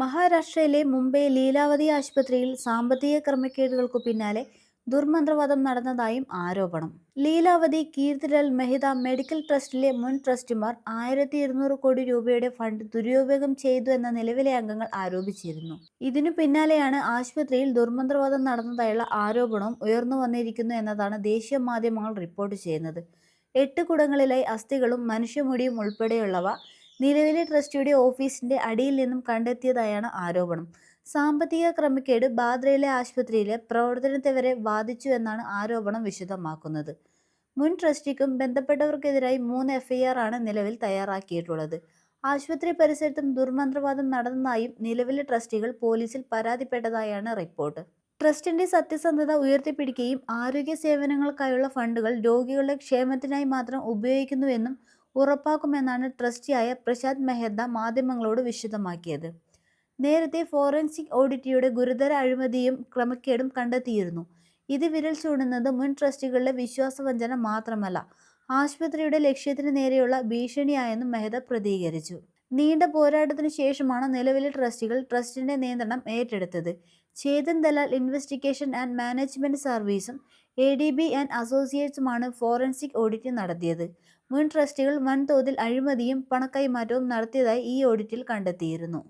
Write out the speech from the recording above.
മഹാരാഷ്ട്രയിലെ മുംബൈ ലീലാവതി ആശുപത്രിയിൽ സാമ്പത്തിക ക്രമക്കേടുകൾക്കു പിന്നാലെ ദുർമന്ത്രവാദം നടന്നതായും ആരോപണം. ലീലാവതി കീർത്തിലാൽ മെഹിത മെഡിക്കൽ ട്രസ്റ്റിലെ മുൻ ട്രസ്റ്റിമാർ ആയിരത്തി ഇരുന്നൂറ് കോടി രൂപയുടെ ഫണ്ട് ദുരുപയോഗം ചെയ്തു എന്ന നിലവിലെ അംഗങ്ങൾ ആരോപിച്ചിരുന്നു. ഇതിനു പിന്നാലെയാണ് ആശുപത്രിയിൽ ദുർമന്ത്രവാദം നടന്നതായുള്ള ആരോപണം ഉയർന്നു വന്നിരിക്കുന്നു എന്നതാണ് ദേശീയ മാധ്യമങ്ങൾ റിപ്പോർട്ട് ചെയ്യുന്നത്. എട്ട് കുടങ്ങളിലായി അസ്ഥികളും മനുഷ്യമുടിയും ഉൾപ്പെടെയുള്ളവ നിലവിലെ ട്രസ്റ്റിയുടെ ഓഫീസിന്റെ അടിയിൽ നിന്നും കണ്ടെത്തിയതായാണ് ആരോപണം. സാമ്പത്തിക ക്രമക്കേട് ബാദ്രയിലെ ആശുപത്രിയിലെ പ്രവർത്തനത്തെ വരെ ബാധിച്ചു എന്നാണ് ആരോപണം വിശദമാക്കുന്നത്. മുൻ ട്രസ്റ്റിക്കും ബന്ധപ്പെട്ടവർക്കെതിരായി മൂന്ന് എഫ്ഐആർ ആണ് നിലവിൽ തയ്യാറാക്കിയിട്ടുള്ളത്. ആശുപത്രി പരിസരത്തും ദുർമന്ത്രവാദം നടന്നതായും നിലവിലെ ട്രസ്റ്റികൾ പോലീസിൽ പരാതിപ്പെട്ടതായാണ് റിപ്പോർട്ട്. ട്രസ്റ്റിന്റെ സത്യസന്ധത ഉയർത്തിപ്പിടിക്കുകയും ആരോഗ്യ സേവനങ്ങൾക്കായുള്ള ഫണ്ടുകൾ രോഗികളുടെ ക്ഷേമത്തിനായി മാത്രം ഉപയോഗിക്കുന്നുവെന്നും ഉറപ്പാക്കുമെന്നാണ് ട്രസ്റ്റിയായ പ്രശാന്ത് മെഹ്ത മാധ്യമങ്ങളോട് വിശദമാക്കിയത്. നേരത്തെ ഫോറൻസിക് ഓഡിറ്റിയുടെ ഗുരുതര അഴിമതിയും ക്രമക്കേടും കണ്ടെത്തിയിരുന്നു. ഇത് വിരൽ ചൂടുന്നത് മുൻ ട്രസ്റ്റികളുടെ വിശ്വാസവഞ്ചന മാത്രമല്ല ആശുപത്രിയുടെ ലക്ഷ്യത്തിന് നേരെയുള്ള ഭീഷണിയായെന്നും മെഹ്ത പ്രതികരിച്ചു. നീണ്ട പോരാട്ടത്തിനു ശേഷമാണ് നിലവിലെ ട്രസ്റ്റികൾ ട്രസ്റ്റിന്റെ നിയന്ത്രണം ഏറ്റെടുത്തത്. Chetan Dalal investigation and management സർവീസും എ ഡി ബി ആൻഡ് അസോസിയേറ്റ്സുമാണ് ഫോറൻസിക് ഓഡിറ്റ് നടത്തിയത്. മുൻ ട്രസ്റ്റികൾ വൻതോതിൽ അഴിമതിയും പണക്കൈമാറ്റവും നടത്തിയതായി ഈ ഓഡിറ്റിൽ കണ്ടെത്തിയിരുന്നു.